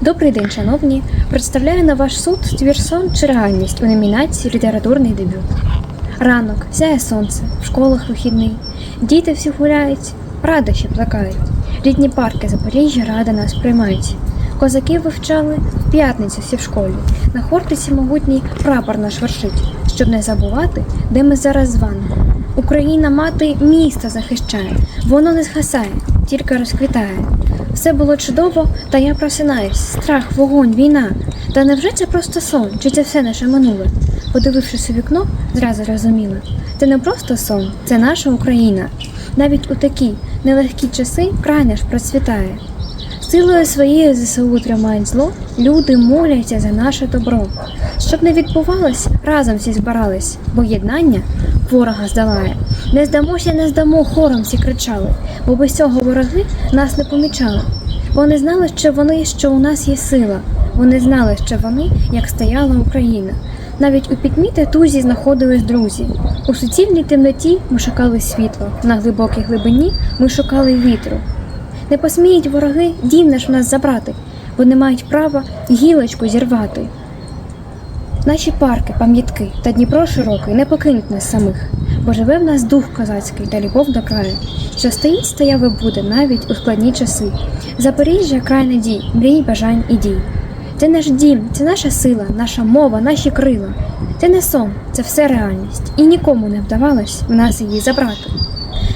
Добрий день, шановні. Представляю на ваш суд твір сон чи реальність у номінації Літературний дебют. Ранок, сяє сонце, в школах вихідний. Діти всі гуляють, радощі плакають. Рідні парки Запоріжжя рада нас приймають. Козаки вивчали в п'ятницю всі в школі. На хортиці могутній прапор наш вершить, щоб не забувати, де ми зараз з вами. Україна мати місто захищає, воно не згасає, тільки розквітає. Все було чудово, та я просинаюсь. Страх, вогонь, війна. Та невже це просто сон, чи це все наше минуле? Подивившись у вікно, зразу розуміла. Це не просто сон, це наша Україна. Навіть у такі нелегкі часи край наш процвітає. Силою своєю ЗСУ тримають зло, люди моляться за наше добро. Щоб не відбувалось, разом всі збирались, бо єднання ворога здолає. Не здамося, не здамо, хором всі кричали, бо без цього вороги нас не помічали. Вони знали, що вони, що у нас є сила. Вони знали, що вони, як стояла Україна. Навіть у пітьмі та тузі знаходились друзі. У суцільній темноті ми шукали світла, на глибокій глибині ми шукали вітру. Не посміють вороги дім наш в нас забрати, бо не мають права гілочку зірвати. Наші парки, пам'ятки та Дніпро широкий не покинуть нас самих, бо живе в нас дух козацький та любов до краю, що стоїть, стояв і буде навіть у складні часи. Запоріжжя край надій, мрій, бажань і дій. Це наш дім, це наша сила, наша мова, наші крила. Це не сон, це все реальність, і нікому не вдавалось в нас її забрати.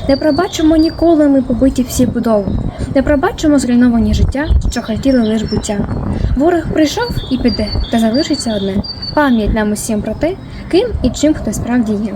Не пробачимо ніколи ми побиті всі будови, не пробачимо зруйновані життя, що хотіли лиш буття. Ворог прийшов і піде, та залишиться одне пам'ять нам усім про те, ким і чим хто справді є.